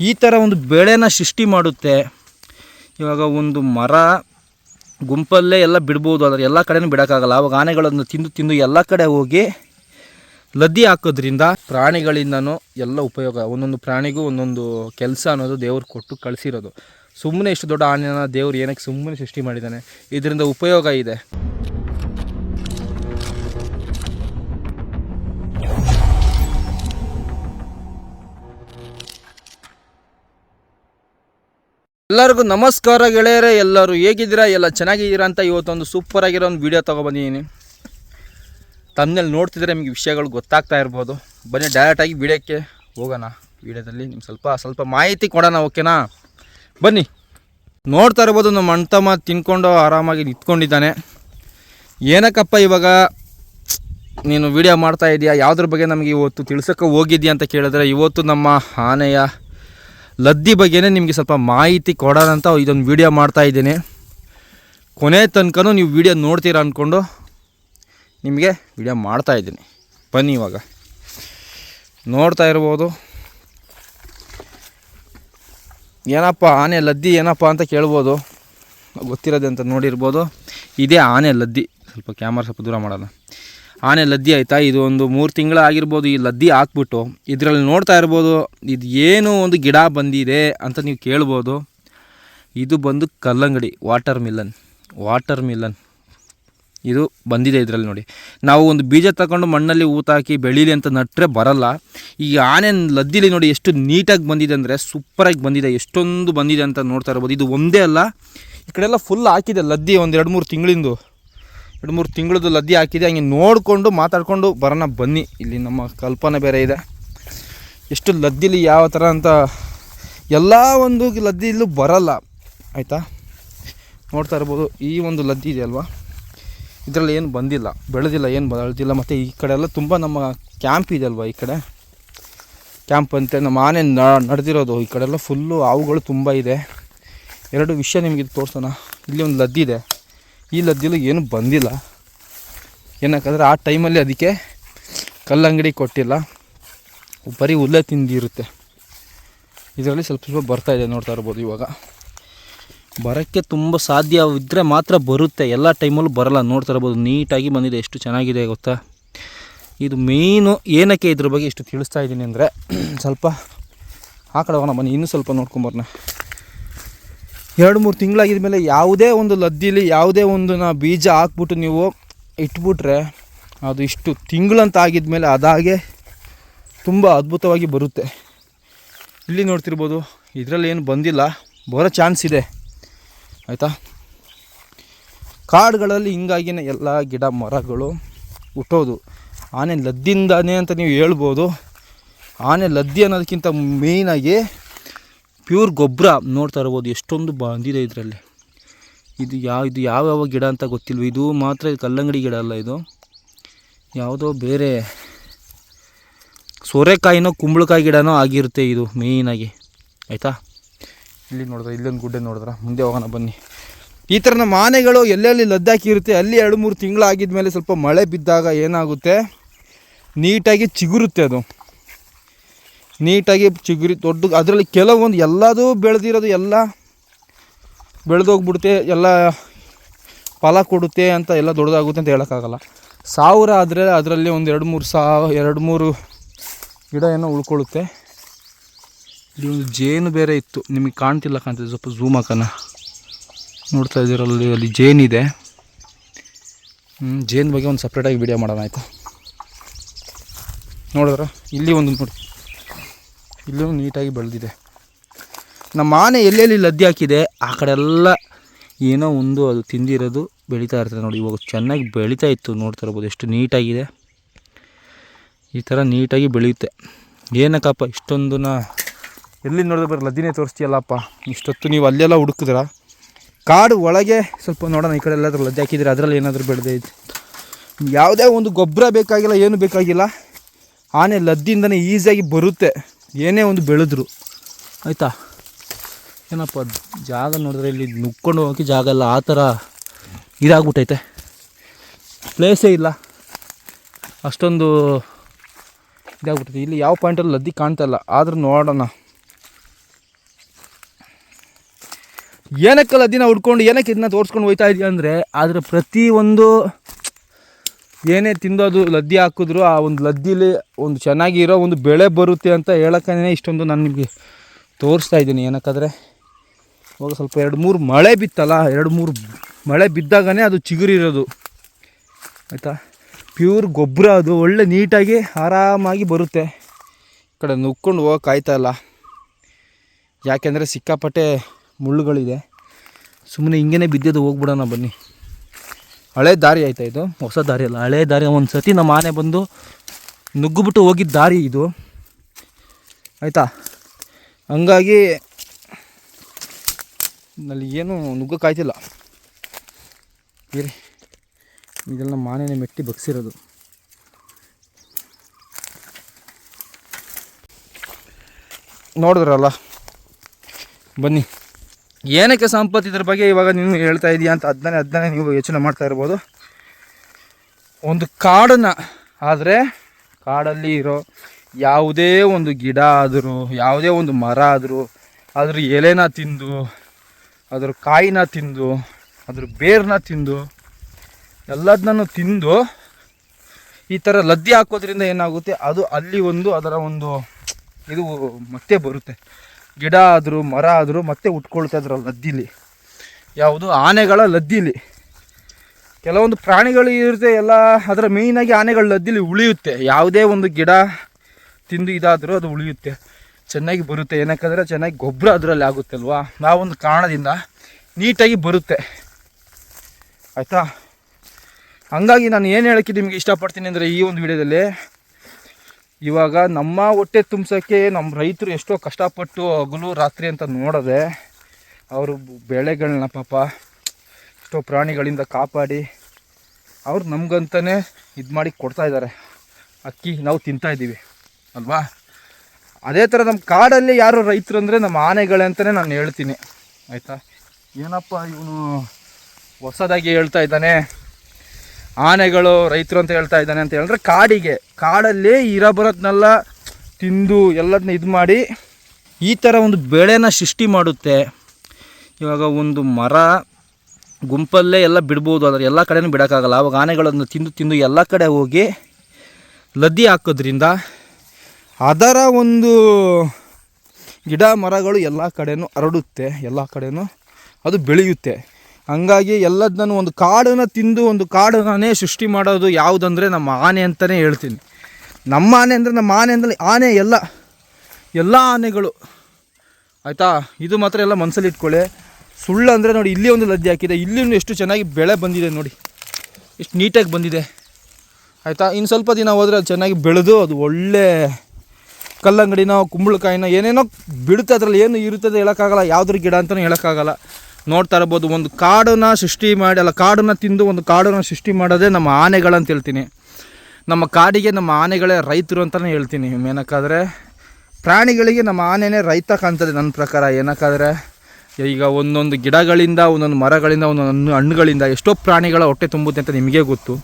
ಈ ಥರ ಒಂದು ಬೆಳೆನ ಸೃಷ್ಟಿ ಮಾಡುತ್ತೆ. ಇವಾಗ ಒಂದು ಮರ, ಗುಂಪಲ್ಲೇ ಎಲ್ಲ ಬಿಡ್ಬೋದು. ಆದರೆ ಎಲ್ಲ ಕಡೆನೂ ಬಿಡೋಕ್ಕಾಗಲ್ಲ. ಅವಾಗ ಆನೆಗಳನ್ನು ತಿಂದು ತಿಂದು ಎಲ್ಲ ಕಡೆ ಹೋಗಿ ಲದ್ದಿ ಹಾಕೋದ್ರಿಂದ ಪ್ರಾಣಿಗಳಿಂದನೂ ಎಲ್ಲ ಉಪಯೋಗ, ಒಂದೊಂದು ಪ್ರಾಣಿಗೂ ಒಂದೊಂದು ಕೆಲಸ ಅನ್ನೋದು ದೇವ್ರು ಕೊಟ್ಟು ಕಳಿಸಿರೋದು. ಸುಮ್ಮನೆ ಇಷ್ಟು ದೊಡ್ಡ ಆನೆನ ದೇವ್ರು ಏನಕ್ಕೆ ಸುಮ್ಮನೆ ಸೃಷ್ಟಿ ಮಾಡಿದ್ದಾನೆ ಇದರಿಂದ ಉಪಯೋಗ ಇದೆ. ಎಲ್ಲರಿಗೂ ನಮಸ್ಕಾರ ಗೆಳೆಯರೇ, ಎಲ್ಲರೂ ಹೇಗಿದ್ದೀರಾ? ಎಲ್ಲ ಚೆನ್ನಾಗಿದ್ದೀರಾ ಅಂತ ಇವತ್ತೊಂದು ಸೂಪರ್ ಆಗಿರೋ ಒಂದು ವಿಡಿಯೋ ತೊಗೊಬಂದಿದ್ದೀನಿ. ತಮ್ಮಲ್ಲಿ ನೋಡ್ತಿದ್ರೆ ನಿಮಗೆ ವಿಷಯಗಳು ಗೊತ್ತಾಗ್ತಾ ಇರ್ಬೋದು. ಬನ್ನಿ ಡೈರೆಕ್ಟಾಗಿ ವಿಡಿಯೋಕ್ಕೆ ಹೋಗೋಣ. ವಿಡಿಯೋದಲ್ಲಿ ನಿಮ್ಗೆ ಸ್ವಲ್ಪ ಸ್ವಲ್ಪ ಮಾಹಿತಿ ಕೊಡೋಣ ಓಕೆನಾ ಬನ್ನಿ. ನೋಡ್ತಾ ಇರ್ಬೋದು, ನಮ್ಮ ಅಣ್ತಮ್ಮ ತಿನ್ಕೊಂಡು ಆರಾಮಾಗಿ ನಿಂತ್ಕೊಂಡಿದ್ದಾನೆ. ಏನಕ್ಕಪ್ಪ ಇವಾಗ ನೀನು ವಿಡಿಯೋ ಮಾಡ್ತಾ ಇದೀಯಾ? ಯಾವುದ್ರ ಬಗ್ಗೆ ನಮಗೆ ಇವತ್ತು ತಿಳ್ಸೋಕ್ಕೆ ಹೋಗಿದ್ಯಾ ಅಂತ ಕೇಳಿದ್ರೆ, ಇವತ್ತು ನಮ್ಮ ಆನೆಯ ಲದ್ದಿ ಬಗ್ಗೆನೇ ನಿಮಗೆ ಸ್ವಲ್ಪ ಮಾಹಿತಿ ಕೊಡೋಣ ಅಂತ ಇದೊಂದು ವಿಡಿಯೋ ಮಾಡ್ತಾ ಇದ್ದೀನಿ. ಕೊನೆ ತನಕನೂ ನೀವು ವಿಡಿಯೋ ನೋಡ್ತೀರಾ ಅಂದ್ಕೊಂಡು ನಿಮಗೆ ವಿಡಿಯೋ ಮಾಡ್ತಾ ಇದ್ದೀನಿ. ಬನ್ನಿ ಇವಾಗ. ನೋಡ್ತಾ ಇರ್ಬೋದು. ಏನಪ್ಪ ಆನೆ ಲದ್ದಿ ಏನಪ್ಪ ಅಂತ ಕೇಳ್ಬೋದು. ಗೊತ್ತಿರೋದೆ ಅಂತ ನೋಡಿರ್ಬೋದು. ಇದೇ ಆನೆ ಲದ್ದಿ. ಸ್ವಲ್ಪ ಕ್ಯಾಮ್ರಾ ಸ್ವಲ್ಪ ದೂರ ಮಾಡೋಣ. ಆನೆ ಲದ್ದಿ ಆಯಿತಾ? ಇದು ಒಂದು ಮೂರು ತಿಂಗಳು ಆಗಿರ್ಬೋದು, ಈ ಲದ್ದಿ ಹಾಕ್ಬಿಟ್ಟು. ಇದರಲ್ಲಿ ನೋಡ್ತಾ ಇರ್ಬೋದು, ಇದು ಏನು ಒಂದು ಗಿಡ ಬಂದಿದೆ ಅಂತ ನೀವು ಕೇಳ್ಬೋದು. ಇದು ಬಂದು ಕಲ್ಲಂಗಡಿ, ವಾಟರ್ ಮಿಲನ್ ವಾಟರ್ ಮಿಲನ್. ಇದು ಬಂದಿದೆ ಇದರಲ್ಲಿ ನೋಡಿ. ನಾವು ಒಂದು ಬೀಜ ತಗೊಂಡು ಮಣ್ಣಲ್ಲಿ ಊತ ಹಾಕಿ ಬೆಳೀಲಿ ಅಂತ ನಟ್ಟರೆ ಬರಲ್ಲ. ಈ ಆನೆ ಲದ್ದಿಲಿ ನೋಡಿ ಎಷ್ಟು ನೀಟಾಗಿ ಬಂದಿದೆ ಅಂದರೆ ಸೂಪರಾಗಿ ಬಂದಿದೆ. ಎಷ್ಟೊಂದು ಬಂದಿದೆ ಅಂತ ನೋಡ್ತಾ ಇರ್ಬೋದು. ಇದು ಒಂದೇ ಅಲ್ಲ, ಈ ಕಡೆ ಎಲ್ಲ ಫುಲ್ ಹಾಕಿದೆ ಲದ್ದಿ ಒಂದು ಎರಡು ಮೂರು ತಿಂಗಳಿಂದು. ಎರಡು ಮೂರು ತಿಂಗಳದ್ದು ಲದ್ದಿ ಹಾಕಿದೆ, ಹಂಗೆ ನೋಡಿಕೊಂಡು ಮಾತಾಡಿಕೊಂಡು ಬರೋಣ ಬನ್ನಿ. ಇಲ್ಲಿ ನಮ್ಮ ಕಲ್ಪನೆ ಬೇರೆ ಇದೆ. ಎಷ್ಟು ಲದ್ದಿಲಿ ಯಾವ ಥರ ಅಂತ ಎಲ್ಲ ಒಂದು ಲದ್ದಿಲೂ ಬರಲ್ಲ. ಆಯಿತಾ? ನೋಡ್ತಾ ಇರ್ಬೋದು, ಈ ಒಂದು ಲದ್ದಿ ಇದೆ ಅಲ್ವಾ? ಇದರಲ್ಲಿ ಏನು ಬಂದಿಲ್ಲ, ಬೆಳೆದಿಲ್ಲ, ಏನು ಬೆಳೆದಿಲ್ಲ. ಮತ್ತು ಈ ಕಡೆ ಎಲ್ಲ ತುಂಬ ನಮ್ಮ ಕ್ಯಾಂಪ್ ಇದೆ ಅಲ್ವಾ ಈ ಕಡೆ? ಕ್ಯಾಂಪ್ ಅಂತೆ, ನಮ್ಮ ಆನೆ ನಡೆದಿರೋದು ಈ ಕಡೆ ಎಲ್ಲ ಫುಲ್ಲು ಹಾವುಗಳು ತುಂಬ ಇದೆ. ಎರಡು ವಿಷಯ ನಿಮಗೆ ತೋರಿಸೋಣ. ಇಲ್ಲಿ ಒಂದು ಲದ್ದಿ ಇದೆ. ಈ ಲದ್ದಿಲು ಏನು ಬಂದಿಲ್ಲ. ಏನಕ್ಕಂದ್ರೆ ಆ ಟೈಮಲ್ಲಿ ಅದಕ್ಕೆ ಕಲ್ಲಂಗಡಿ ಕೊಟ್ಟಿಲ್ಲ. ಬರೀ ಹುಲ್ಲೇ ತಿಂದಿರುತ್ತೆ ಇದರಲ್ಲಿ ಸ್ವಲ್ಪ ಸ್ವಲ್ಪ ಬರ್ತಾ ಇದೆ ನೋಡ್ತಾ ಇರ್ಬೋದು ಇವಾಗ. ಬರೋಕ್ಕೆ ತುಂಬ ಸಾಧ್ಯವಿದ್ದರೆ ಮಾತ್ರ ಬರುತ್ತೆ. ಎಲ್ಲ ಟೈಮಲ್ಲೂ ಬರಲ್ಲ ನೋಡ್ತಾ ಇರ್ಬೋದು. ನೀಟಾಗಿ ಬಂದಿದೆ. ಎಷ್ಟು ಚೆನ್ನಾಗಿದೆ ಗೊತ್ತಾ? ಇದು ಮೇಯ್ನು ಏನಕ್ಕೆ ಇದ್ರ ಬಗ್ಗೆ ಇಷ್ಟು ತಿಳಿಸ್ತಾ ಇದ್ದೀನಿ ಅಂದರೆ, ಸ್ವಲ್ಪ ಆ ಕಡೆ ಹೋಗೋಣ ಬನ್ನಿ. ಇನ್ನೂ ಸ್ವಲ್ಪ ನೋಡ್ಕೊಂಬರೋಣ ಎರಡು ಮೂರು ತಿಂಗಳಾಗಿದ ಮೇಲೆ ಯಾವುದೇ ಒಂದು ಲದ್ದಿಲಿ ಯಾವುದೇ ಒಂದು ನಾ ಬೀಜ ಹಾಕ್ಬಿಟ್ಟು ನೀವು ಇಟ್ಬಿಟ್ರೆ ಅದು ಇಷ್ಟು ತಿಂಗಳಂತ ಆಗಿದ್ಮೇಲೆ ಅದಾಗೆ ತುಂಬ ಅದ್ಭುತವಾಗಿ ಬರುತ್ತೆ. ಇಲ್ಲಿ ನೋಡ್ತಿರ್ಬೋದು, ಇದರಲ್ಲಿ ಏನು ಬಂದಿಲ್ಲ, ಬರೋ ಚಾನ್ಸ್ ಇದೆ. ಆಯಿತಾ? ಕಾಡುಗಳಲ್ಲಿ ಹಿಂಗಾಗಿನೇ ಎಲ್ಲ ಗಿಡ ಮರಗಳು ಹುಟ್ಟೋದು. ಆನೆ ಲದ್ದಿಂದಾನೆ ಅಂತ ನೀವು ಹೇಳ್ಬೋದು. ಆನೆ ಲದ್ದಿ ಅನ್ನೋದಕ್ಕಿಂತ ಮೇಯ್ನಾಗಿ ಪ್ಯೂರ್ ಗೊಬ್ಬರ ನೋಡ್ತಾ ಇರ್ಬೋದು. ಎಷ್ಟೊಂದು ಬಂದಿದೆ ಇದರಲ್ಲಿ. ಇದು ಯಾವ, ಇದು ಯಾವ್ಯಾವ ಗಿಡ ಅಂತ ಗೊತ್ತಿಲ್ವ ಇದು ಮಾತ್ರ ಕಲ್ಲಂಗಡಿ ಗಿಡ ಅಲ್ಲ ಇದು. ಯಾವುದೋ ಬೇರೆ ಸೋರೆಕಾಯಿನೋ ಕುಂಬಳಕಾಯಿ ಗಿಡನೋ ಆಗಿರುತ್ತೆ ಇದು ಮೇಯ್ನಾಗಿ ಆಯಿತಾ? ಇಲ್ಲಿ ನೋಡಿದ್ರೆ, ಇಲ್ಲೊಂದು ಗುಡ್ಡೆ ನೋಡಿದ್ರೆ. ಮುಂದೆ ಹೋಗೋಣ, ಬನ್ನಿ. ಈ ಥರ ಮಾನೆಗಳು ಎಲ್ಲೆಲ್ಲಿ ಲದ್ದಾಕಿರುತ್ತೆ ಅಲ್ಲಿ ಎರಡು ಮೂರು ತಿಂಗಳಾಗಿದ್ಮೇಲೆ ಸ್ವಲ್ಪ ಮಳೆ ಬಿದ್ದಾಗ ಏನಾಗುತ್ತೆ? ನೀಟಾಗಿ ಚಿಗುರುತ್ತೆ ಅದು. ನೀಟಾಗಿ ಚಿಗುರಿ ದೊಡ್ಡ, ಅದರಲ್ಲಿ ಕೆಲವೊಂದು ಎಲ್ಲದೂ ಬೆಳೆದಿರೋದು ಎಲ್ಲ ಬೆಳೆದೋಗ್ಬಿಡುತ್ತೆ, ಎಲ್ಲ ಫಲ ಕೊಡುತ್ತೆ ಅಂತ ಎಲ್ಲ ದೊಡ್ಡದಾಗುತ್ತೆ ಅಂತ ಹೇಳೋಕ್ಕಾಗಲ್ಲ. ಸಾವಿರ ಆದರೆ ಅದರಲ್ಲಿ ಒಂದು ಎರಡು ಮೂರು ಸಾವ ಎರಡು ಮೂರು ಗಿಡ ಏನೋ ಉಳ್ಕೊಳ್ಳುತ್ತೆ. ಇಲ್ಲಿ ಒಂದು ಜೇನು ಬೇರೆ ಇತ್ತು, ನಿಮಗೆ ಕಾಣ್ತಿಲ್ಲ ಕಾಣ್ತಿದೆ, ಸ್ವಲ್ಪ ಝೂಮ್ ಹಾಕೋಣ. ನೋಡ್ತಾ ಇದ್ದೀರಲ್ಲಿ ಅಲ್ಲಿ ಜೇನಿದೆ ಜೇನು ಬಗ್ಗೆ ಒಂದು ಸಪ್ರೇಟಾಗಿ ವಿಡಿಯೋ ಮಾಡೋಣ ಆಯಿತು? ನೋಡಿದ್ರೆ? ಇಲ್ಲಿ ಒಂದು ನೋಡಿ. ಇಲ್ಲೂ ನೀಟಾಗಿ ಬೆಳೆದಿದೆ. ನಮ್ಮ ಆನೆ ಎಲ್ಲೆಲ್ಲಿ ಲದ್ದಿ ಹಾಕಿದೆ, ಆ ಕಡೆ ಎಲ್ಲ ಏನೋ ಒಂದು ಅದು ತಿಂದಿರೋದು ಬೆಳೀತಾ ಇರ್ತದೆ ನೋಡಿ. ಇವಾಗ ಚೆನ್ನಾಗಿ ಬೆಳೀತಾ ಇತ್ತು, ನೋಡ್ತಾ ಇರ್ಬೋದು ಎಷ್ಟು ನೀಟಾಗಿದೆ. ಈ ಥರ ನೀಟಾಗಿ ಬೆಳೆಯುತ್ತೆ. ಏನಕ್ಕಪ್ಪ ಇಷ್ಟೊಂದು ನಾ ಎಲ್ಲಿ ನೋಡಿದ್ರೆ ಬರೀ ಲದ್ದಿನೇ ತೋರಿಸ್ತೀಯಲ್ಲಪ್ಪ. ಇಷ್ಟೊತ್ತು ನೀವು ಅಲ್ಲೆಲ್ಲ ಹುಡುಕಿದ್ರ? ಕಾಡು ಒಳಗೆ ಸ್ವಲ್ಪ ನೋಡೋಣ, ಈ ಕಡೆ ಎಲ್ಲಾದರೂ ಲದ್ದಿ ಹಾಕಿದ್ರೆ ಅದರಲ್ಲಿ ಏನಾದರೂ ಬೆಳೆದೇ ಇದೆ ಯಾವುದೇ ಒಂದು ಗೊಬ್ಬರ ಬೇಕಾಗಿಲ್ಲ, ಏನು ಬೇಕಾಗಿಲ್ಲ. ಆನೆ ಲದ್ದಿಯಿಂದನೇ ಈಸಿಯಾಗಿ ಬರುತ್ತೆ. ಏನೇ ಒಂದು ಬೆಳೆದ್ರು. ಆಯಿತಾ? ಏನಪ್ಪ ಜಾಗ ನೋಡಿದ್ರೆ ಇಲ್ಲಿ ನುಕ್ಕೊಂಡು ಹೋಗೋಕೆ ಜಾಗ ಇಲ್ಲ, ಆ ಥರ ಇದಾಗ್ಬಿಟ್ಟೈತೆ. ಪ್ಲೇಸೇ ಇಲ್ಲ. ಅಷ್ಟೊಂದು ಇದಾಗ್ಬಿಟ್ಟೈತೆ. ಇಲ್ಲಿ ಯಾವ ಪಾಯಿಂಟಲ್ಲಿ ಲದ್ದಿ ಕಾಣ್ತಾ ಇಲ್ಲ. ಆದರೂ ನೋಡೋಣ. ಏನಕ್ಕೆ ಲದ್ದಿನ ಹುಡ್ಕೊಂಡು, ಏನಕ್ಕೆ ಇದನ್ನ ತೋರಿಸ್ಕೊಂಡು ಹೋಯ್ತಾ ಇದೆಯಾ ಅಂದರೆ, ಆದರೆ ಪ್ರತಿಯೊಂದು ಏನೇ ತಿಂದೋದು ಲದ್ದಿ ಹಾಕಿದ್ರು ಆ ಒಂದು ಲದ್ದಿಲಿ ಒಂದು ಚೆನ್ನಾಗಿರೋ ಒಂದು ಬೆಳೆ ಬರುತ್ತೆ ಅಂತ ಹೇಳೋಕ್ಕೇ ಇಷ್ಟೊಂದು ನಾನು ನಿಮಗೆ ತೋರಿಸ್ತಾ ಇದ್ದೀನಿ. ಏನಕ್ಕಾದ್ರೆ ಇವಾಗ ಸ್ವಲ್ಪ ಎರಡು ಮೂರು ಮಳೆ ಬಿತ್ತಲ್ಲ, ಎರಡು ಮೂರು ಮಳೆ ಬಿದ್ದಾಗನೇ ಅದು ಚಿಗುರಿರೋದು. ಆಯಿತಾ? ಪ್ಯೂರ್ ಗೊಬ್ಬರ ಅದು, ಒಳ್ಳೆ ನೀಟಾಗಿ ಆರಾಮಾಗಿ ಬರುತ್ತೆ. ಈ ಕಡೆ ನುಕ್ಕೊಂಡು ಹೋಗೋಕ್ಕಾಯ್ತಾ ಇಲ್ಲ. ಯಾಕೆಂದರೆ ಸಿಕ್ಕಾಪಟ್ಟೆ ಮುಳ್ಳುಗಳಿದೆ. ಸುಮ್ಮನೆ ಹಿಂಗೇ ಬಿದ್ದಿದ್ದು ಹೋಗ್ಬಿಡೋಣ ಬನ್ನಿ. ಹಳೆ ದಾರಿ ಆಯ್ತಾ ಇದು? ಹೊಸ ದಾರಿ ಅಲ್ಲ, ಹಳೆ ದಾರಿ. ಒಂದು ಸತಿ ನಮ್ಮ ಆನೆ ಬಂದು ನುಗ್ಗುಬಿಟ್ಟು ಹೋಗಿದ್ದ ದಾರಿ ಇದು. ಆಯಿತಾ? ಹಂಗಾಗಿ ನಲ್ಲಿ ಏನು ನುಗ್ಗಕ್ಕಾಯ್ತಿಲ್ಲ ಇರಿ ಇದೆಲ್ಲ ಮಾನೇನೆ ಮೆಟ್ಟಿ ಬಗ್ಸಿರೋದು. ನೋಡಿದ್ರಲ್ಲ? ಬನ್ನಿ. ಏನಕ್ಕೆ ಸಂಪತ್ತು ಇದ್ರ ಬಗ್ಗೆ ಇವಾಗ ನೀನು ಹೇಳ್ತಾ ಇದೀಯ ಅಂತ ಅದನ್ನೇ ಅದನ್ನೇ ನೀವು ಯೋಚನೆ ಮಾಡ್ತಾ ಇರ್ಬೋದು. ಒಂದು ಕಾಡನ್ನು, ಆದರೆ ಕಾಡಲ್ಲಿ ಇರೋ ಯಾವುದೇ ಒಂದು ಗಿಡ ಆದರೂ, ಯಾವುದೇ ಒಂದು ಮರ ಆದರೂ, ಅದ್ರ ಎಲೆನ ತಿಂದು, ಅದ್ರ ಕಾಯಿನ ತಿಂದು, ಅದ್ರ ಬೇರನ್ನ ತಿಂದು ಎಲ್ಲದನ್ನೂ ತಿಂದು ಈ ಥರ ಲದ್ದಿ ಹಾಕೋದ್ರಿಂದ ಏನಾಗುತ್ತೆ? ಅದು ಅಲ್ಲಿ ಒಂದು ಅದರ ಒಂದು ಇದು ಮತ್ತೆ ಬರುತ್ತೆ. ಗಿಡ ಆದರೂ, ಮರ ಆದರೂ ಮತ್ತೆ ಉಟ್ಕೊಳ್ತಾ ಇದ್ರು ಲದ್ದಿಲಿ ಯಾವುದು ಆನೆಗಳ ಲದ್ದಿಲಿ. ಕೆಲವೊಂದು ಪ್ರಾಣಿಗಳು ಇರುತ್ತೆ ಎಲ್ಲ ಅದರ ಮೇಯ್ನಾಗಿ ಆನೆಗಳ ಲದ್ದಿಲಿ ಉಳಿಯುತ್ತೆ. ಯಾವುದೇ ಒಂದು ಗಿಡ ತಿಂದು ಇದಾದರೂ ಅದು ಉಳಿಯುತ್ತೆ. ಚೆನ್ನಾಗಿ ಬರುತ್ತೆ. ಏನಕ್ಕಂದರೆ ಚೆನ್ನಾಗಿ ಗೊಬ್ಬರ ಅದರಲ್ಲಿ ಆಗುತ್ತೆ ಅಲ್ವಾ ನಾವೊಂದು ಕಾರಣದಿಂದ ನೀಟಾಗಿ ಬರುತ್ತೆ. ಆಯಿತಾ? ಹಂಗಾಗಿ ನಾನು ಏನು ಹೇಳೋಕ್ಕೆ ನಿಮಗೆ ಇಷ್ಟಪಡ್ತೀನಿ ಅಂದರೆ ಈ ಒಂದು ವಿಡಿಯೋದಲ್ಲಿ ಇವಾಗ ನಮ್ಮ ಹೊಟ್ಟೆ ತುಂಬಿಸೋಕ್ಕೆ ನಮ್ಮ ರೈತರು ಎಷ್ಟೋ ಕಷ್ಟಪಟ್ಟು ಹಗಲು ರಾತ್ರಿ ಅಂತ ನೋಡದೆ ಅವರು ಬೆಳೆಗಳನ್ನ ಪಾಪ ಎಷ್ಟೋ ಪ್ರಾಣಿಗಳಿಂದ ಕಾಪಾಡಿ ಅವ್ರು ನಮಗಂತಲೇ ಇದು ಮಾಡಿ ಕೊಡ್ತಾ ಇದ್ದಾರೆ. ಅಕ್ಕಿ ನಾವು ತಿಂತಾಯಿದ್ದೀವಿ ಅಲ್ವಾ? ಅದೇ ಥರ ನಮ್ಮ ಕಾಡಲ್ಲಿ ಯಾರು ರೈತರು ಅಂದರೆ ನಮ್ಮ ಆನೆಗಳೇ ಅಂತಲೇ ನಾನು ಹೇಳ್ತೀನಿ. ಆಯಿತಾ? ಏನಪ್ಪ ಇವನು ಹೊಸದಾಗಿ ಹೇಳ್ತಾ ಇದ್ದಾನೆ? ಆನೆಗಳು, ರೈತರು ಅಂತ ಹೇಳ್ತಾ ಇದ್ದಾನೆ ಅಂತ ಹೇಳಿದ್ರೆ ಕಾಡಿಗೆ. ಕಾಡಲ್ಲಿ ಇರಬರೋದನ್ನೆಲ್ಲ ತಿಂದು ಎಲ್ಲದನ್ನ ಇದು ಮಾಡಿ ಈ ಥರ ಒಂದು ಬೆಳೆನ ಸೃಷ್ಟಿ ಮಾಡುತ್ತೆ. ಇವಾಗ ಒಂದು ಮರ, ಗುಂಪಲ್ಲೇ ಎಲ್ಲ ಬಿಡ್ಬೋದು. ಆದರೆ ಎಲ್ಲ ಕಡೆನೂ ಬಿಡೋಕ್ಕಾಗಲ್ಲ. ಅವಾಗ ಆನೆಗಳನ್ನು ತಿಂದು ತಿಂದು ಎಲ್ಲ ಕಡೆ ಹೋಗಿ ಲದ್ದಿ ಹಾಕೋದ್ರಿಂದ ಅದರ ಒಂದು ಗಿಡ ಮರಗಳು ಎಲ್ಲ ಕಡೆನೂ ಹರಡುತ್ತೆ. ಎಲ್ಲ ಕಡೆನೂ ಅದು ಬೆಳೆಯುತ್ತೆ. ಹಂಗಾಗಿ ಎಲ್ಲದನ್ನು ಒಂದು ಕಾಡನ್ನು ತಿಂದು ಒಂದು ಕಾಡನ್ನೇ ಸೃಷ್ಟಿ ಮಾಡೋದು ಯಾವುದಂದರೆ ನಮ್ಮ ಆನೆ ಅಂತಲೇ ಹೇಳ್ತೀನಿ. ನಮ್ಮ ಆನೆ ಅಂದರೆ ನಮ್ಮ ಆನೆ ಅಂದರೆ ಆನೆ ಎಲ್ಲ ಎಲ್ಲ ಆನೆಗಳು. ಆಯಿತಾ? ಇದು ಮಾತ್ರ ಎಲ್ಲ ಮನಸ್ಸಲ್ಲಿ ಇಟ್ಕೊಳ್ಳಿ. ಸುಳ್ಳು ಅಂದರೆ ನೋಡಿ, ಇಲ್ಲಿ ಒಂದು ಲದ್ದೆ ಹಾಕಿದೆ. ಇಲ್ಲಿನೂ ಎಷ್ಟು ಚೆನ್ನಾಗಿ ಬೆಳೆ ಬಂದಿದೆ ನೋಡಿ. ಎಷ್ಟು ನೀಟಾಗಿ ಬಂದಿದೆ. ಆಯಿತಾ? ಇನ್ನು ಸ್ವಲ್ಪ ದಿನ ಹೋದರೆ ಅದು ಚೆನ್ನಾಗಿ ಬೆಳೆದು ಅದು ಒಳ್ಳೆ ಕಲ್ಲಂಗಡಿನೋ, ಕುಂಬಳಕಾಯಿನ ಏನೇನೋ ಬಿಡುತ್ತೆ, ಅದರಲ್ಲಿ ಏನು ಇರುತ್ತದೆ ಹೇಳೋಕ್ಕಾಗಲ್ಲ. ಯಾವುದ್ರ ಗಿಡ ಅಂತಲೂ ಹೇಳೋಕ್ಕಾಗಲ್ಲ. ನೋಡ್ತಾ ಇರ್ಬೋದು, ಒಂದು ಕಾಡನ್ನು ಸೃಷ್ಟಿ ಮಾಡಿ, ಅಲ್ಲ, ಕಾಡನ್ನು ತಿಂದು ಒಂದು ಕಾಡನ್ನು ಸೃಷ್ಟಿ ಮಾಡೋದೇ ನಮ್ಮ ಆನೆಗಳಂತ ಹೇಳ್ತೀನಿ. ನಮ್ಮ ಕಾಡಿಗೆ ನಮ್ಮ ಆನೆಗಳೇ ರೈತರು ಅಂತಲೇ ಹೇಳ್ತೀನಿ. ಏನಕ್ಕಾದರೆ, ಪ್ರಾಣಿಗಳಿಗೆ ನಮ್ಮ ಆನೆನೇ ರೈತ ಕಾಣ್ತದೆ ನನ್ನ ಪ್ರಕಾರ. ಏನಕ್ಕಾದರೆ, ಈಗ ಒಂದೊಂದು ಗಿಡಗಳಿಂದ, ಒಂದೊಂದು ಮರಗಳಿಂದ, ಒಂದೊಂದು ಹಣ್ಣು ಹಣ್ಣುಗಳಿಂದ ಎಷ್ಟೋ ಪ್ರಾಣಿಗಳ ಹೊಟ್ಟೆ ತುಂಬುತ್ತೆ ಅಂತ ನಿಮಗೆ ಗೊತ್ತು.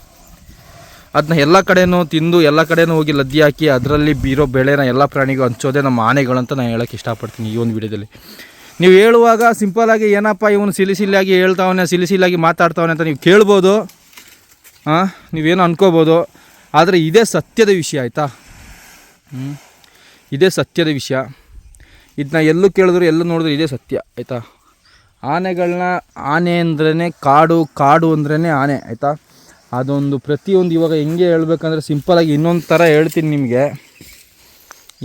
ಅದನ್ನ ಎಲ್ಲ ಕಡೆಯೂ ತಿಂದು, ಎಲ್ಲ ಕಡೆಯೂ ಹೋಗಿ ಲದ್ದಿ ಹಾಕಿ, ಅದರಲ್ಲಿ ಬೀರೋ ಬೆಳೆನ ಎಲ್ಲ ಪ್ರಾಣಿಗೂ ಹಂಚೋದೇ ನಮ್ಮ ಆನೆಗಳಂತ ನಾನು ಹೇಳೋಕ್ಕೆ ಇಷ್ಟಪಡ್ತೀನಿ ಈ ಒಂದು ವಿಡಿಯೋದಲ್ಲಿ. ನೀವು ಹೇಳುವಾಗ ಸಿಂಪಲಾಗಿ ಏನಪ್ಪ ಇವನು ಸಿಲಿಸಿಲಾಗಿ ಹೇಳ್ತಾವನೆ ಸಿಲಿಸಿಲಾಗಿ ಮಾತಾಡ್ತಾವನೆ ಅಂತ ನೀವು ಕೇಳ್ಬೋದು. ಹಾಂ ನೀವೇನು ಅನ್ಕೋಬೋದು. ಆದರೆ ಇದೇ ಸತ್ಯದ ವಿಷಯ, ಆಯಿತಾ? ಇದೇ ಸತ್ಯದ ವಿಷಯ. ಇದನ್ನ ಎಲ್ಲೂ ಕೇಳಿದ್ರು, ಎಲ್ಲೂ ನೋಡಿದ್ರು ಇದೇ ಸತ್ಯ, ಆಯಿತಾ? ಆನೆಗಳನ್ನ ಆನೆ ಅಂದ್ರೇ ಕಾಡು ಕಾಡು ಅಂದ್ರೇ ಆನೆ, ಆಯಿತಾ? ಅದೊಂದು ಪ್ರತಿಯೊಂದು ಇವಾಗ ಹೆಂಗೆ ಹೇಳ್ಬೇಕಂದ್ರೆ ಸಿಂಪಲಾಗಿ ಇನ್ನೊಂದು ಥರ ಹೇಳ್ತೀನಿ ನಿಮಗೆ.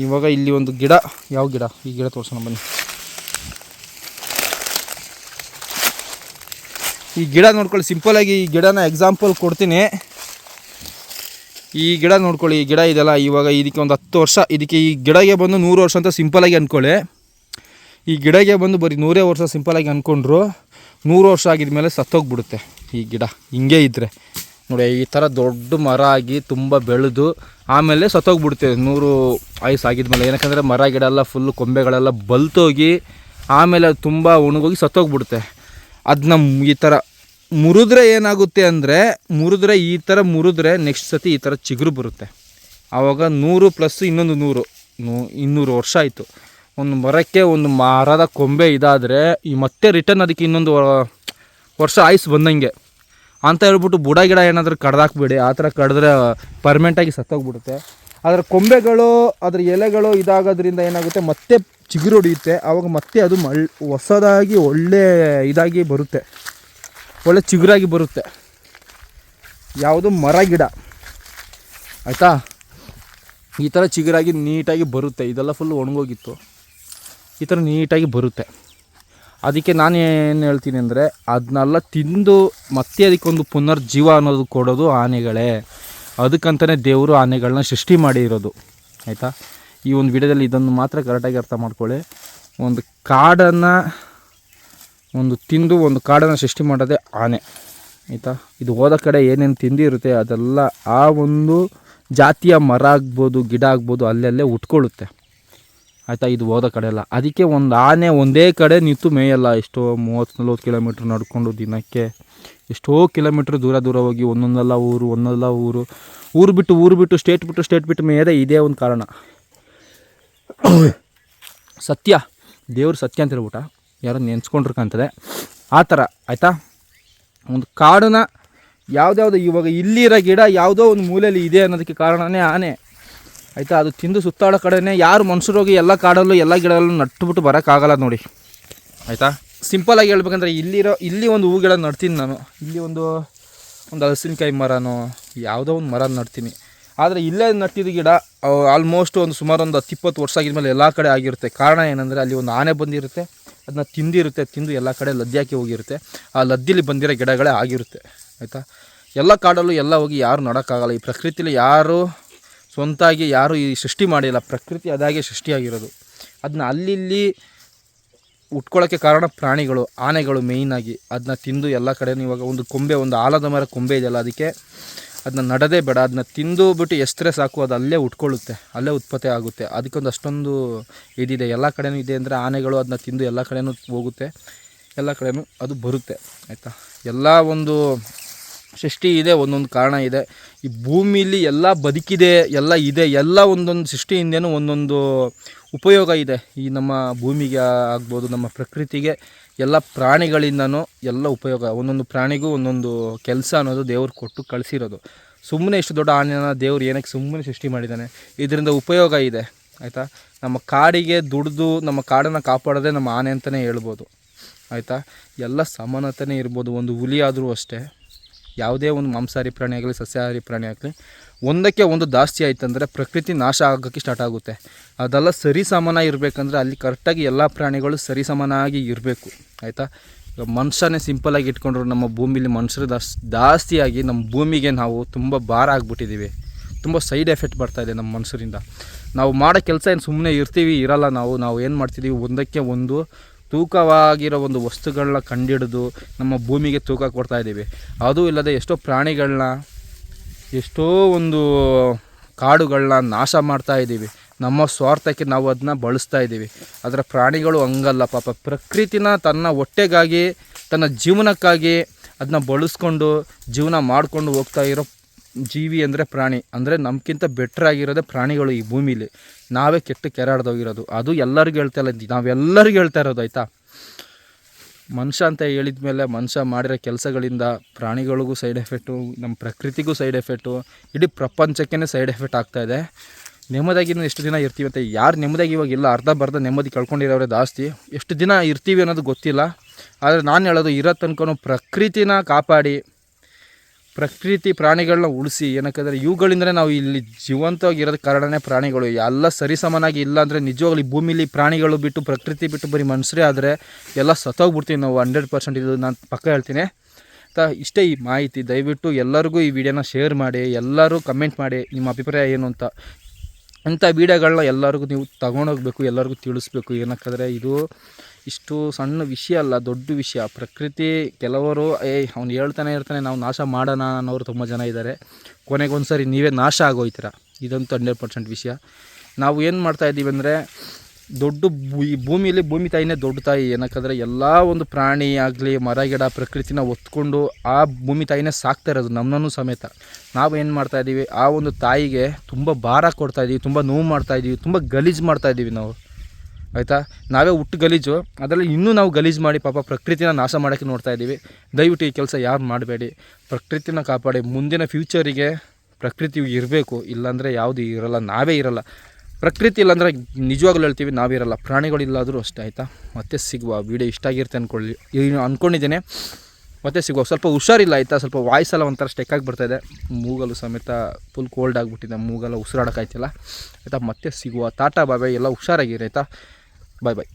ಇವಾಗ ಇಲ್ಲಿ ಒಂದು ಗಿಡ, ಯಾವ ಗಿಡ? ಈ ಗಿಡ ತೋರ್ಸೋಣ ಬನ್ನಿ. ಈ ಗಿಡ ನೋಡ್ಕೊಳ್ಳಿ ಸಿಂಪಲಾಗಿ ಈ ಗಿಡನ ಎಕ್ಸಾಂಪಲ್ ಕೊಡ್ತೀನಿ. ಈ ಗಿಡ ನೋಡ್ಕೊಳ್ಳಿ, ಈ ಗಿಡ ಇದೆಲ್ಲ ಇವಾಗ ಇದಕ್ಕೆ ಒಂದು ಹತ್ತು ವರ್ಷ, ಇದಕ್ಕೆ ಈ ಗಿಡಗೆ ಬಂದು ನೂರು ವರ್ಷ ಅಂತ ಸಿಂಪಲಾಗಿ ಅಂದ್ಕೊಳ್ಳಿ ಈ ಗಿಡಗೆ ಬಂದು ಬರೀ ನೂರೇ ವರ್ಷ ಸಿಂಪಲಾಗಿ ಅಂದ್ಕೊಂಡ್ರು ನೂರು ವರ್ಷ ಆಗಿದ ಮೇಲೆ ಸತ್ತೋಗ್ಬಿಡುತ್ತೆ ಈ ಗಿಡ, ಹಿಂಗೆ ಇದ್ದರೆ ನೋಡಿ, ಈ ಥರ ದೊಡ್ಡ ಮರ ಆಗಿ ತುಂಬ ಬೆಳೆದು, ಆಮೇಲೆ ಸತ್ತೋಗ್ಬಿಡುತ್ತೆ, ನೂರು ಆಗಿದೆ ಆಗಿದ್ಮೇಲೆ ಏನಕ್ಕಂದರೆ ಮರ, ಗಿಡ ಎಲ್ಲ ಫುಲ್ಲು ಕೊಂಬೆಗಳೆಲ್ಲ ಬಲ್ತೋಗಿ, ಆಮೇಲೆ ಅದು ತುಂಬ ಒಣಗೋಗಿ ಸತ್ತೋಗ್ಬಿಡುತ್ತೆ. ಅದನ್ನ ಈ ಥರ ಮುರಿದ್ರೆ ಏನಾಗುತ್ತೆ ಅಂದರೆ ಮುರಿದ್ರೆ ಈ ಥರ ಮುರಿದ್ರೆ ನೆಕ್ಸ್ಟ್ ಸತಿ ಈ ಥರ ಚಿಗುರು ಬರುತ್ತೆ. ಆವಾಗ ನೂರು ಪ್ಲಸ್ ಇನ್ನೊಂದು ನೂರು, ನೂ ಇನ್ನೂರು ವರ್ಷ ಆಯಿತು. ಒಂದು ಮರಕ್ಕೆ ಒಂದು ಮರದ ಕೊಂಬೆ ಇದಾದರೆ ಈ ಮತ್ತೆ ರಿಟರ್ನ್ ಅದಕ್ಕೆ ಇನ್ನೊಂದು ವರ್ಷ ಆಯ್ಸ್ ಬಂದಂಗೆ. ಅಂತ ಹೇಳ್ಬಿಟ್ಟು ಬುಡ ಗಿಡ ಏನಾದರೂ ಕಡ್ದಾಕ್ಬೇಡಿ. ಆ ಥರ ಕಡಿದ್ರೆ ಪರ್ಮನೆಂಟಾಗಿ ಸತ್ತೋಗ್ಬಿಡುತ್ತೆ. ಅದರ ಕೊಂಬೆಗಳು ಅದರ ಎಲೆಗಳು ಇದಾಗೋದ್ರಿಂದ ಏನಾಗುತ್ತೆ, ಮತ್ತೆ ಚಿಗುರು ಹೊಡೆಯುತ್ತೆ ಆವಾಗ ಮತ್ತೆ ಅದು ಮಳ್, ಹೊಸದಾಗಿ ಒಳ್ಳೆ ಇದಾಗಿ ಬರುತ್ತೆ. ಒಳ್ಳೆ ಚಿಗುರಾಗಿ ಬರುತ್ತೆ. ಯಾವುದು ಮರ ಗಿಡ. ಆಯಿತಾ? ಈ ಥರ ಚಿಗುರಾಗಿ ನೀಟಾಗಿ ಬರುತ್ತೆ. ಇದೆಲ್ಲ ಫುಲ್ ಒಣಗೋಗಿತ್ತು. ಈ ಥರ ನೀಟಾಗಿ ಬರುತ್ತೆ. ಅದಕ್ಕೆ ನಾನು ಏನು ಹೇಳ್ತೀನಿ ಅಂದರೆ ಅದನ್ನೆಲ್ಲ ತಿಂದು ಮತ್ತೆ ಅದಕ್ಕೊಂದು ಪುನರ್ಜೀವ ಅನ್ನೋದು ಕೊಡೋದು ಆನೆಗಳೇ. ಅದಕ್ಕಂತಲೇ ದೇವರು ಆನೆಗಳನ್ನ ಸೃಷ್ಟಿ ಮಾಡಿರೋದು. ಆಯಿತಾ? ಈ ಒಂದು ವಿಡಿಯೋದಲ್ಲಿ ಇದನ್ನು ಮಾತ್ರ ಕರೆಕ್ಟಾಗಿ ಅರ್ಥ ಮಾಡ್ಕೊಳ್ಳಿ. ಒಂದು ಕಾಡನ್ನು ಒಂದು ತಿಂದು ಒಂದು ಕಾಡನ್ನು ಸೃಷ್ಟಿ ಮಾಡೋದೇ ಆನೆ, ಆಯಿತಾ? ಇದು ಹೋದ ಕಡೆ ಏನೇನು ತಿಂದಿರುತ್ತೆ ಅದೆಲ್ಲ ಆ ಒಂದು ಜಾತಿಯ ಮರ ಆಗ್ಬೋದು, ಗಿಡ ಆಗ್ಬೋದು ಅಲ್ಲಲ್ಲೇ ಉಟ್ಕೊಳ್ಳುತ್ತೆ, ಆಯಿತಾ? ಇದು ಹೋದ ಕಡೆ ಎಲ್ಲ. ಅದಕ್ಕೆ ಒಂದು ಆನೆ ಒಂದೇ ಕಡೆ ನಿಂತು ಮೇಯಲ್ಲ. ಎಷ್ಟೋ ಮೂವತ್ತು, ನಲ್ವತ್ತು ಕಿಲೋಮೀಟ್ರ್ ನಡ್ಕೊಂಡು ದಿನಕ್ಕೆ ಎಷ್ಟೋ ಕಿಲೋಮೀಟ್ರ್ ದೂರ ದೂರ ಹೋಗಿ ಒಂದೊಂದಲ್ಲ ಊರು ಒಂದೊಂದಲ್ಲ ಊರು. ಊರು ಬಿಟ್ಟು ಊರು ಬಿಟ್ಟು ಸ್ಟೇಟ್ ಬಿಟ್ಟು ಸ್ಟೇಟ್ ಬಿಟ್ಟು ಮೇಯದೆ ಇದೇ ಒಂದು ಕಾರಣ. ಸತ್ಯ, ದೇವ್ರು ಸತ್ಯ ಅಂತ ಹೇಳ್ಬಿಟ್ಟ. ಯಾರೋ ನೆನ್ಸ್ಕೊಂಡ್ರು ಕಾಣ್ತದೆ ಆ ಥರ, ಆಯಿತಾ? ಒಂದು ಕಾಡನ್ನ ಯಾವುದ್ಯಾವುದೋ ಇವಾಗ ಇಲ್ಲಿರೋ ಗಿಡ ಯಾವುದೋ ಒಂದು ಮೂಲೆಯಲ್ಲಿ ಇದೆ ಅನ್ನೋದಕ್ಕೆ ಕಾರಣನೇ ಆನೆ. ಆಯಿತಾ? ಅದು ತಿಂದು ಸುತ್ತಾಡೋ ಕಡೆನೇ ಯಾರು ಮನುಷ್ಯರೋಗಿ ಎಲ್ಲ ಕಾಡಲ್ಲೂ, ಎಲ್ಲ ಗಿಡಗಳಲ್ಲೂ ನಟ್ಬಿಟ್ಟು ಬರೋಕ್ಕಾಗಲ್ಲ ನೋಡಿ. ಆಯಿತಾ? ಸಿಂಪಲಾಗಿ ಹೇಳ್ಬೇಕಂದ್ರೆ ಇಲ್ಲಿರೋ, ಇಲ್ಲಿ ಒಂದು ಹೂ ಗಿಡ ನಡ್ತೀನಿ ನಾನು. ಇಲ್ಲಿ ಒಂದು ಒಂದು ಹಲಸಿನಕಾಯಿ ಮರನೋ, ಯಾವುದೋ ಒಂದು ಮರ ನಡ್ತೀನಿ. ಆದರೆ ಇಲ್ಲೇ ನಟ್ಟಿದ ಗಿಡ ಆಲ್ಮೋಸ್ಟ್ ಒಂದು ಸುಮಾರು ಒಂದು ಹತ್ತಿಪ್ಪತ್ತು ವರ್ಷ ವರ್ಷ ಆಗಿದ್ಮೇಲೆ ಎಲ್ಲ ಕಡೆ ಆಗಿರುತ್ತೆ. ಕಾರಣ ಏನಂದರೆ ಅಲ್ಲಿ ಒಂದು ಆನೆ ಬಂದಿರುತ್ತೆ ಅದನ್ನ ತಿಂದಿರುತ್ತೆ, ತಿಂದು ಎಲ್ಲ ಕಡೆ ಲದ್ದಿಯಾಕಿ ಹೋಗಿರುತ್ತೆ. ಆ ಲದ್ದಿಲಿ ಬಂದಿರೋ ಗಿಡಗಳೇ ಆಗಿರುತ್ತೆ, ಆಯಿತಾ? ಎಲ್ಲ ಕಾಡಲ್ಲೂ ಎಲ್ಲ ಹೋಗಿ ಯಾರು ನೋಡೋಕ್ಕಾಗಲ್ಲ. ಈ ಪ್ರಕೃತಿಲಿ ಯಾರು ಸ್ವಂತಾಗಿ, ಯಾರು ಈ ಸೃಷ್ಟಿ ಮಾಡಿಲ್ಲ. ಪ್ರಕೃತಿ ಅದಾಗೆ ಸೃಷ್ಟಿಯಾಗಿರೋದು. ಅದನ್ನ ಅಲ್ಲಿ ಉಟ್ಕೊಳ್ಳೋಕ್ಕೆ ಕಾರಣ ಪ್ರಾಣಿಗಳು, ಆನೆಗಳು ಮೇಯ್ನಾಗಿ ಅದನ್ನ ತಿಂದು ಎಲ್ಲ ಕಡೆ ಇವಾಗ ಒಂದು ಕೊಂಬೆ, ಒಂದು ಆಲದ ಮರ ಕೊಂಬೆ ಇದೆಯಲ್ಲ, ಅದಕ್ಕೆ ಅದನ್ನ ನಡದೇ ಬೇಡ, ಅದನ್ನ ತಿಂದು ಬಿಟ್ಟು ಎಷ್ಟರೆ ಸಾಕು, ಅದು ಅಲ್ಲೇ ಉಟ್ಕೊಳ್ಳುತ್ತೆ, ಅಲ್ಲೇ ಉತ್ಪತ್ತಿ ಆಗುತ್ತೆ. ಅದಕ್ಕೊಂದು ಅಷ್ಟೊಂದು ಇದಿದೆ. ಎಲ್ಲ ಕಡೆನೂ ಇದೆ ಅಂದರೆ ಆನೆಗಳು ಅದನ್ನ ತಿಂದು ಎಲ್ಲ ಕಡೆನೂ ಹೋಗುತ್ತೆ, ಎಲ್ಲ ಕಡೆನೂ ಅದು ಬರುತ್ತೆ, ಆಯಿತಾ? ಎಲ್ಲ ಒಂದು ಸೃಷ್ಟಿ ಇದೆ, ಒಂದೊಂದು ಕಾರಣ ಇದೆ. ಈ ಭೂಮಿಲಿ ಎಲ್ಲ ಬದುಕಿದೆ, ಎಲ್ಲ ಇದೆ, ಎಲ್ಲ ಒಂದೊಂದು ಸೃಷ್ಟಿಯಿಂದೇನೂ ಒಂದೊಂದು ಉಪಯೋಗ ಇದೆ. ಈ ನಮ್ಮ ಭೂಮಿಗೆ ಆಗ್ಬೋದು, ನಮ್ಮ ಪ್ರಕೃತಿಗೆ. ಎಲ್ಲ ಪ್ರಾಣಿಗಳಿಂದನೂ ಎಲ್ಲ ಉಪಯೋಗ, ಒಂದೊಂದು ಪ್ರಾಣಿಗೂ ಒಂದೊಂದು ಕೆಲಸ ಅನ್ನೋದು ದೇವ್ರು ಕೊಟ್ಟು ಕಳಿಸಿರೋದು. ಸುಮ್ಮನೆ ಇಷ್ಟು ದೊಡ್ಡ ಆನೆನ ದೇವ್ರು ಏನಕ್ಕೆ ಸುಮ್ಮನೆ ಸೃಷ್ಟಿ ಮಾಡಿದ್ದಾನೆ? ಇದರಿಂದ ಉಪಯೋಗ ಇದೆ, ಆಯಿತಾ? ನಮ್ಮ ಕಾಡಿಗೆ ದುಡಿದು ನಮ್ಮ ಕಾಡನ್ನು ಕಾಪಾಡೋದೇ ನಮ್ಮ ಆನೆ ಅಂತಲೇ ಹೇಳ್ಬೋದು, ಆಯಿತಾ? ಎಲ್ಲ ಸಮಾನತೆ ಇರ್ಬೋದು, ಒಂದು ಹುಲಿ ಆದರೂ ಅಷ್ಟೇ. ಯಾವುದೇ ಒಂದು ಮಾಂಸಾಹಾರಿ ಪ್ರಾಣಿ ಆಗಲಿ, ಸಸ್ಯಾಹಾರಿ ಪ್ರಾಣಿ ಆಗಲಿ, ಒಂದಕ್ಕೆ ಒಂದು ಜಾಸ್ತಿ ಆಯ್ತಂದರೆ ಪ್ರಕೃತಿ ನಾಶ ಆಗೋಕ್ಕೆ ಸ್ಟಾರ್ಟ್ ಆಗುತ್ತೆ. ಅದೆಲ್ಲ ಸರಿ ಸಮಾನ ಇರಬೇಕಂದ್ರೆ ಅಲ್ಲಿ ಕರೆಕ್ಟಾಗಿ ಎಲ್ಲ ಪ್ರಾಣಿಗಳು ಸರಿ ಸಮಾನಾಗಿ ಇರಬೇಕು. ಆಯಿತಾ? ಈಗ ಮನುಷ್ಯನೇ ಸಿಂಪಲಾಗಿ ಇಟ್ಕೊಂಡ್ರು ನಮ್ಮ ಭೂಮಿಲಿ ಮನುಷ್ಯರು ಜಾಸ್, ಜಾಸ್ತಿಯಾಗಿ ನಮ್ಮ ಭೂಮಿಗೆ ನಾವು ತುಂಬ ಭಾರ ಆಗಿಬಿಟ್ಟಿದ್ದೀವಿ ತುಂಬ ಸೈಡ್ ಎಫೆಕ್ಟ್ ಬರ್ತಾ ಇದೆ ನಮ್ಮ ಮನುಷ್ಯರಿಂದ. ನಾವು ಮಾಡೋ ಕೆಲಸ ಏನು ಸುಮ್ಮನೆ ಇರ್ತೀವಿ, ಇರಲ್ಲ ನಾವು. ನಾವು ಏನು ಮಾಡ್ತಿದ್ದೀವಿ ಒಂದಕ್ಕೆ ಒಂದು ತೂಕವಾಗಿರೋ ಒಂದು ವಸ್ತುಗಳನ್ನ ಕಂಡಿಡಿದು ನಮ್ಮ ಭೂಮಿಗೆ ತೂಕ ಕೊಡ್ತಾ ಇದ್ದೀವಿ ಅದು ಇಲ್ಲದೆ ಎಷ್ಟೋ ಪ್ರಾಣಿಗಳನ್ನ ಎಷ್ಟೋ ಒಂದು ಕಾಡುಗಳನ್ನ ನಾಶ ಮಾಡ್ತಾ ಇದ್ದೀವಿ ನಮ್ಮ ಸ್ವಾರ್ಥಕ್ಕೆ ನಾವು ಅದನ್ನ ಬಳಸ್ತಾ ಇದ್ದೀವಿ. ಅದರ ಪ್ರಾಣಿಗಳು ಹಂಗಲ್ಲ, ಪಾಪ ಪ್ರಕೃತಿನ ತನ್ನ ಹೊಟ್ಟೆಗಾಗಿ, ತನ್ನ ಜೀವನಕ್ಕಾಗಿ ಅದನ್ನ ಬಳಸ್ಕೊಂಡು, ಜೀವನ ಮಾಡಿಕೊಂಡು ಹೋಗ್ತಾ ಇರೋ ಜೀವಿ ಅಂದರೆ ಪ್ರಾಣಿ. ಅಂದರೆ ನಮ್ಗಿಂತ ಬೆಟ್ರ್ ಆಗಿರೋದೇ ಪ್ರಾಣಿಗಳು ಈ ಭೂಮಿಲಿ. ನಾವೇ ಕೆಟ್ಟ ಕೆರಾಡ್ದೋಗಿರೋದು. ಅದು ಎಲ್ಲರಿಗೂ ಹೇಳ್ತಾ ಇಲ್ಲ. ನಾವೆಲ್ಲರಿಗೂ ಹೇಳ್ತಾ ಇರೋದು, ಆಯಿತಾ? ಮನುಷ್ಯ ಅಂತ ಹೇಳಿದ ಮೇಲೆ ಮನುಷ್ಯ ಮಾಡಿರೋ ಕೆಲಸಗಳಿಂದ ಪ್ರಾಣಿಗಳಿಗೂ ಸೈಡ್ ಎಫೆಕ್ಟು ನಮ್ಮ ಪ್ರಕೃತಿಗೂ ಸೈಡ್ ಎಫೆಕ್ಟು ಇಡೀ ಪ್ರಪಂಚಕ್ಕೇ ಸೈಡ್ ಎಫೆಕ್ಟ್ ಆಗ್ತಾ ಇದೆ ನೆಮ್ಮದಿಯಾಗಿನೂ ಎಷ್ಟು ದಿನ ಇರ್ತೀವಿ ಅಂತ ಯಾರು ನೆಮ್ಮದಿಯಾಗಿ ಇವಾಗ ಇಲ್ಲ ಅರ್ಧ ಬರ್ಧ ನೆಮ್ಮದಿ ಕಳ್ಕೊಂಡಿರೋರೇ ಜಾಸ್ತಿ. ಎಷ್ಟು ದಿನ ಇರ್ತೀವಿ ಅನ್ನೋದು ಗೊತ್ತಿಲ್ಲ. ಆದರೆ ನಾನು ಹೇಳೋದು ಇರೋ ತನಕ ಪ್ರಕೃತಿನ ಕಾಪಾಡಿ, ಪ್ರಕೃತಿ ಪ್ರಾಣಿಗಳನ್ನ ಉಳಿಸಿ, ಏನಕ್ಕಂದರೆ ಇವುಗಳಿಂದಲೇ ನಾವು ಇಲ್ಲಿ ಜೀವಂತವಾಗಿ ಇರೋದಕ್ಕೆ ಕಾರಣನೇ ಪ್ರಾಣಿಗಳು. ಎಲ್ಲ ಸರಿಸಮನಾಗಿ ಇಲ್ಲ ಅಂದರೆ ನಿಜವಾಗ್ಲೂ ಭೂಮಿಲಿ ಪ್ರಾಣಿಗಳು ಬಿಟ್ಟು, ಪ್ರಕೃತಿ ಬಿಟ್ಟು ಬರೀ ಮನುಷ್ಯರೇ ಆದರೆ ಎಲ್ಲ ಸತ್ತೋಗ್ಬಿಡ್ತೀವಿ ನಾವು ಹಂಡ್ರೆಡ್ ಪರ್ಸೆಂಟ್. ಇದು ನಾನು ಪಕ್ಕ ಹೇಳ್ತೀನಿ. ತ ಇಷ್ಟೇ ಈ ಮಾಹಿತಿ. ದಯವಿಟ್ಟು ಎಲ್ಲರಿಗೂ ಈ ವಿಡಿಯೋನ ಶೇರ್ ಮಾಡಿ, ಎಲ್ಲರೂ ಕಮೆಂಟ್ ಮಾಡಿ ನಿಮ್ಮ ಅಭಿಪ್ರಾಯ ಏನು ಅಂತ. ಅಂಥ ವೀಡಿಯೋಗಳನ್ನ ಎಲ್ಲರಿಗೂ ನೀವು ತಗೊಂಡೋಗ್ಬೇಕು, ಎಲ್ಲರಿಗೂ ತಿಳಿಸ್ಬೇಕು. ಏನಕ್ಕಂದರೆ ಇದು ಇಷ್ಟು ಸಣ್ಣ ವಿಷಯ ಅಲ್ಲ, ದೊಡ್ಡ ವಿಷಯ. ಪ್ರಕೃತಿ ಕೆಲವರು, ಏ, ಅವ್ನು ಹೇಳ್ತಾನೆ ಇರ್ತಾನೆ, ನಾವು ನಾಶ ಮಾಡೋಣ ಅನ್ನೋರು ತುಂಬ ಜನ ಇದ್ದಾರೆ ಕೊನೆಗೊಂದು ಸರಿ ನೀವೇ ನಾಶ ಆಗೋಯ್ತೀರ. ಇದಂತೂ ಹಂಡ್ರೆಡ್ ಪರ್ಸೆಂಟ್ ವಿಷಯ. ನಾವು ಏನು ಮಾಡ್ತಾ ಇದ್ದೀವಿ ಅಂದರೆ ದೊಡ್ಡ ಈ ಭೂಮಿಯಲ್ಲಿ ಭೂಮಿ ತಾಯಿನೇ ದೊಡ್ಡ ತಾಯಿ. ಏನಕ್ಕಂದ್ರೆ ಎಲ್ಲ ಒಂದು ಪ್ರಾಣಿ ಆಗಲಿ, ಮರ, ಗಿಡ, ಪ್ರಕೃತಿನ ಒತ್ಕೊಂಡು ಆ ಭೂಮಿ ತಾಯಿನೇ ಸಾಕ್ತಾ ಇರೋದು ನಮ್ಮನ್ನು ಸಮೇತ. ನಾವು ಏನು ಮಾಡ್ತಾ ಇದ್ದೀವಿ ಆ ಒಂದು ತಾಯಿಗೆ ತುಂಬ ಭಾರ ಕೊಡ್ತಾ ಇದ್ದೀವಿ ತುಂಬ ನೋವು ಮಾಡ್ತಾ ಇದ್ದೀವಿ ತುಂಬ ಗಲೀಜು ಮಾಡ್ತಾ ಇದ್ದೀವಿ ನಾವು. ಆಯಿತಾ? ನಾವೇ ಹುಟ್ಟು ಗಲೀಜು. ಅದರಲ್ಲಿ ಇನ್ನೂ ನಾವು ಗಲೀಜು ಮಾಡಿ ಪಾಪ ಪ್ರಕೃತಿನ ನಾಶ ಮಾಡೋಕ್ಕೆ ನೋಡ್ತಾ ಇದ್ದೀವಿ ದಯವಿಟ್ಟು ಈ ಕೆಲಸ ಯಾರು ಮಾಡಬೇಡಿ. ಪ್ರಕೃತಿನ ಕಾಪಾಡಿ. ಮುಂದಿನ ಫ್ಯೂಚರಿಗೆ ಪ್ರಕೃತಿ ಇರಬೇಕು. ಇಲ್ಲಾಂದರೆ ಯಾವುದು ಇರೋಲ್ಲ. ನಾವೇ ಇರಲ್ಲ. ಪ್ರಕೃತಿ ಇಲ್ಲಾಂದರೆ ನಿಜವಾಗ್ಲೂ ಹೇಳ್ತೀವಿ, ನಾವಿರಲ್ಲ. ಪ್ರಾಣಿಗಳಿಲ್ಲಾದರೂ ಅಷ್ಟೇ, ಆಯಿತಾ? ಮತ್ತೆ ಸಿಗುವ ವಿಡಿಯೋ ಇಷ್ಟ ಆಗಿರುತ್ತೆ ಅಂದ್ಕೊಳ್ಳಿ ಏನು ಅಂದ್ಕೊಂಡಿದ್ದೇನೆ ಮತ್ತೆ ಸಿಗುವ. ಸ್ವಲ್ಪ ಹುಷಾರಿಲ್ಲ, ಆಯಿತಾ? ಸ್ವಲ್ಪ ವಾಯ್ಸ್ ಎಲ್ಲ ಒಂಥರ ಸ್ಟೆಕ್ ಆಗಿ ಇದೆ. ಮೂಗಲು ಸಮೇತ ಫುಲ್ ಕೋಲ್ಡ್ ಆಗಿಬಿಟ್ಟಿದೆ, ಮೂಗೆಲ್ಲ ಉಸಿರಾಡೋಕ್ಕಾಯ್ತಿಲ್ಲ. ಆಯಿತಾ? ಮತ್ತೆ ಸಿಗುವ. ಟಾಟಾ ಬಾಬೆ, ಎಲ್ಲ ಹುಷಾರಾಗಿರಿ, ಆಯಿತಾ? ಬಾಯ್ ಬಾಯ್